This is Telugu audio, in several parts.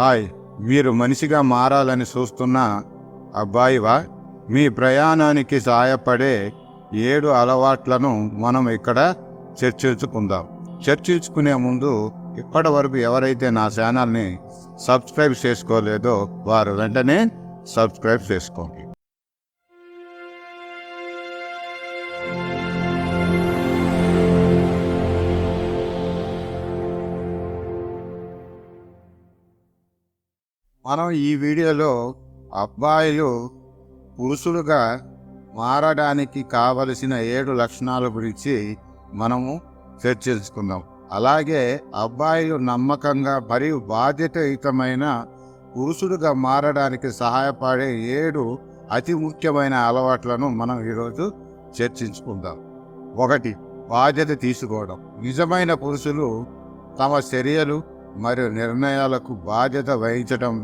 హాయ్ మీరు మనిషిగా మారాలని చూస్తున్న అబ్బాయివా? మీ ప్రయాణానికి సహాయపడే ఏడు అలవాట్లను మనం ఇక్కడ చర్చించుకుందాం. చర్చించుకునే ముందు ఇప్పటి వరకు ఎవరైతే నా ఛానల్ని సబ్స్క్రైబ్ చేసుకోలేదో వారు వెంటనే సబ్స్క్రైబ్ చేసుకోండి. మనం ఈ వీడియోలో అబ్బాయిలు పురుషులుగా మారడానికి కావలసిన ఏడు లక్షణాల గురించి మనము చర్చించుకుందాం. అలాగే అబ్బాయిలు నమ్మకంగా మరియు బాధ్యతయుతమైన పురుషుడుగా మారడానికి సహాయపడే ఏడు అతి ముఖ్యమైన అలవాట్లను మనం ఈరోజు చర్చించుకుందాం. ఒకటి బాధ్యత తీసుకోవడం. నిజమైన పురుషులు తమ చర్యలు మరియు నిర్ణయాలకు బాధ్యత వహించడం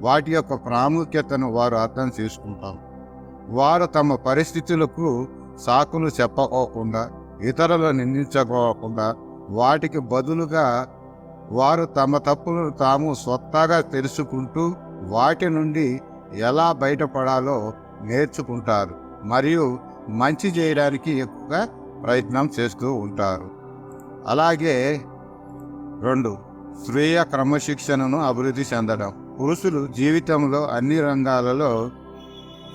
వాటి యొక్క ప్రాముఖ్యతను వారు అర్థం చేసుకుంటారు. వారు తమ పరిస్థితులకు సాకులు చెప్పకోకుండా ఇతరులు నిందించుకోకుండా వాటికి బదులుగా వారు తమ తప్పులను తాము స్వత్తాగా తెలుసుకుంటూ వాటి నుండి ఎలా బయటపడాలో నేర్చుకుంటారు. మరియు మంచి చేయడానికి ఎక్కువగా ప్రయత్నం చేస్తూ ఉంటారు. అలాగే రెండు స్వీయ క్రమశిక్షణను అభివృద్ధి చెందడం. పురుషులు జీవితంలో అన్ని రంగాలలో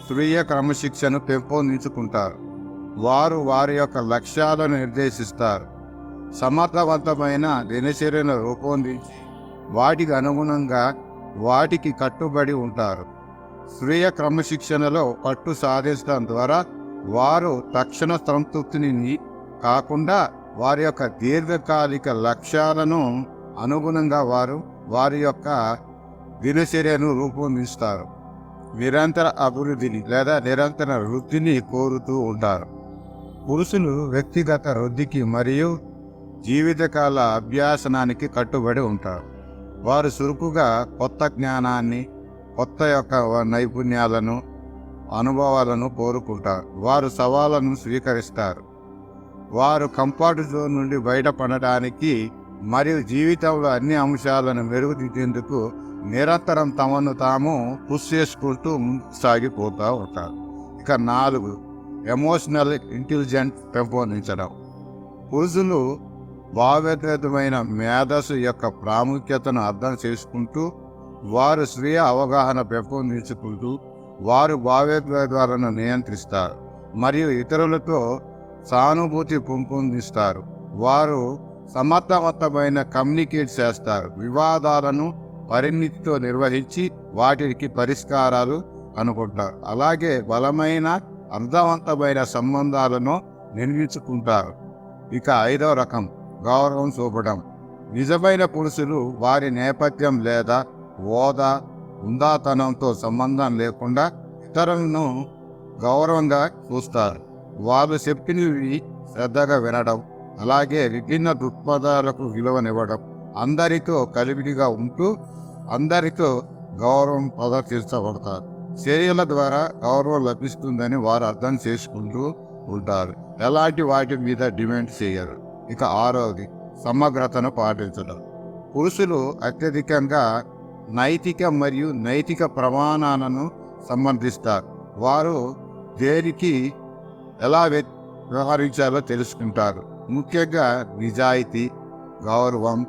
స్వీయ క్రమశిక్షను పెంపొందించుకుంటారు. వారు వారి యొక్క లక్ష్యాలను నిర్దేశిస్తారు. సమర్థవంతమైన దినచర్యను రూపొందించి వాటికి అనుగుణంగా వాటికి కట్టుబడి ఉంటారు. స్వీయ క్రమశిక్షణలో పట్టు సాధించడం ద్వారా వారు తక్షణ సంతృప్తిని కాకుండా వారి యొక్క దీర్ఘకాలిక లక్ష్యాలను అనుగుణంగా వారు వారి యొక్క దినచర్యను రూపొందిస్తారు. నిరంతర అభివృద్ధిని లేదా నిరంతర వృద్ధిని కోరుతూ ఉంటారు. పురుషులు వ్యక్తిగత వృద్ధికి మరియు జీవితకాల అభ్యాసనానికి కట్టుబడి ఉంటారు. వారు చురుకుగా కొత్త జ్ఞానాన్ని కొత్త యొక్క నైపుణ్యాలను అనుభవాలను కోరుకుంటారు. వారు సవాళ్ళను స్వీకరిస్తారు. వారు కంఫర్ట్ జోన్ నుండి బయటపడడానికి మరియు జీవితంలో అన్ని అంశాలను మెరుగుదిద్దేందుకు నిరంతరం తమను తాము పుష్ చేసుకుంటూ ముందుకు సాగిపోతూ ఉంటారు. ఇక నాలుగు ఎమోషనల్ ఇంటెలిజెంట్ పెంపొందించడం. పురుషులు భావోద్వేతమైన మేధస్సు యొక్క ప్రాముఖ్యతను అర్థం చేసుకుంటూ వారు స్వీయ అవగాహన పెంపొందించుకుంటూ వారు భావోద్వేగాలను నియంత్రిస్తారు మరియు ఇతరులతో సానుభూతి పెంపొందిస్తారు. వారు సమర్థవంతమైన కమ్యూనికేట్ చేస్తారు. వివాదాలను పరిణితితో నిర్వహించి వాటికి పరిష్కారాలు అనుకుంటారు అలాగే బలమైన అర్థవంతమైన సంబంధాలను నిర్మించుకుంటారు. ఇక ఐదవ రకం గౌరవం చూపడం. నిజమైన పురుషులు వారి నేపథ్యం లేదా హోదా ఉందాతనంతో సంబంధం లేకుండా ఇతరులను గౌరవంగా చూస్తారు. వారు చెప్పినవి శ్రద్ధగా వినడం అలాగే విభిన్న దృక్పథాలకు విలువనివ్వడం. అందరితో కలివిడిగా ఉంటూ అందరితో గౌరవం ప్రదర్శించబడతారు. చర్యల ద్వారా గౌరవం లభిస్తుందని వారు అర్థం చేసుకుంటూ ఉంటారు. ఎలాంటి వాటి మీద డిమాండ్ చేయరు. ఇక ఆరోగ్య సమగ్రతను పాటించడం. పురుషులు అత్యధికంగా నైతిక మరియు నైతిక ప్రమాణాలను సంబంధిస్తారు. వారు దేనికి ఎలా వ్య- వ్యవహరించాలో తెలుసుకుంటారు. ముఖ్యంగా నిజాయితీ గౌరవం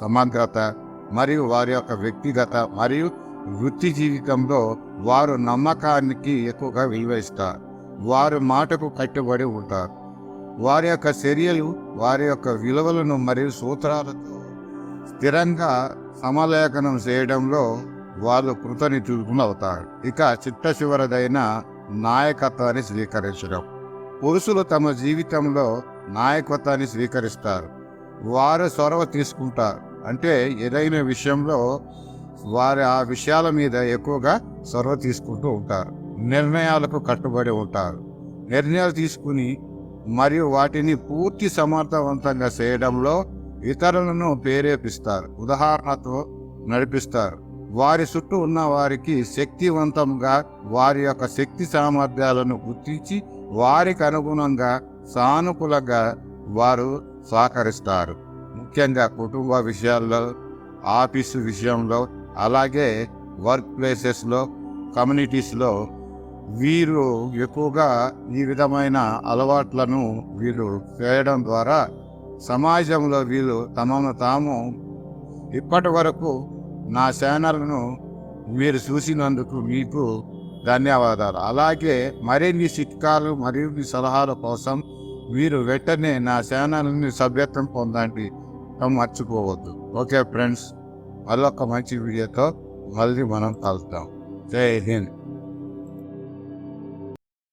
సమగ్రత మరియు వారి యొక్క వ్యక్తిగత మరియు వృత్తి జీవితంలో వారు నమ్మకానికి ఎక్కువగా విలువిస్తారు. వారు మాటకు కట్టుబడి ఉంటారు. వారి యొక్క చర్యలు వారి యొక్క విలువలను మరియు సూత్రాలతో స్థిరంగా సమలేఖనం చేయడంలో వాళ్ళు కృతనిధులు అవుతారు. ఇక చిత్తశివరదైన నాయకత్వాన్ని స్వీకరించడం. పురుషులు తమ జీవితంలో నాయకత్వాన్ని స్వీకరిస్తారు. వారు చొరవ తీసుకుంటారు. అంటే ఏదైనా విషయంలో వారు ఆ విషయాల మీద ఎక్కువగా చొరవ తీసుకుంటూ ఉంటారు. నిర్ణయాలకు కట్టుబడి ఉంటారు. నిర్ణయాలు తీసుకుని మరియు వాటిని పూర్తి సమర్థవంతంగా చేయడంలో ఇతరులను ప్రేరేపిస్తారు. ఉదాహరణతో నడిపిస్తారు. వారి చుట్టూ ఉన్న వారికి శక్తివంతంగా వారి యొక్క శక్తి సామర్థ్యాలను గుర్తించి వారికి అనుగుణంగా సానుకూలంగా వారు సహకరిస్తారు. ముఖ్యంగా కుటుంబ విషయాల్లో ఆఫీసు విషయంలో అలాగే వర్క్ ప్లేసెస్లో కమ్యూనిటీస్లో వీరు ఎక్కువగా ఈ విధమైన అలవాట్లను వీరు చేయడం ద్వారా సమాజంలో వీరు తమను తాము ఇప్పటి వరకు నా ఛానల్ను మీరు చూసినందుకు మీకు ధన్యవాదాలు. అలాగే మరిన్ని చిట్కాలు మరిన్ని సలహాల కోసం వీరు వెంటనే నా ఛానల్ని సభ్యత్వం పొందండి. మర్చిపోవద్దు. ఓకే ఫ్రెండ్స్ మళ్ళొక మంచి వీడియోతో మళ్ళీ మనం కలుద్దాం. జై హింద్.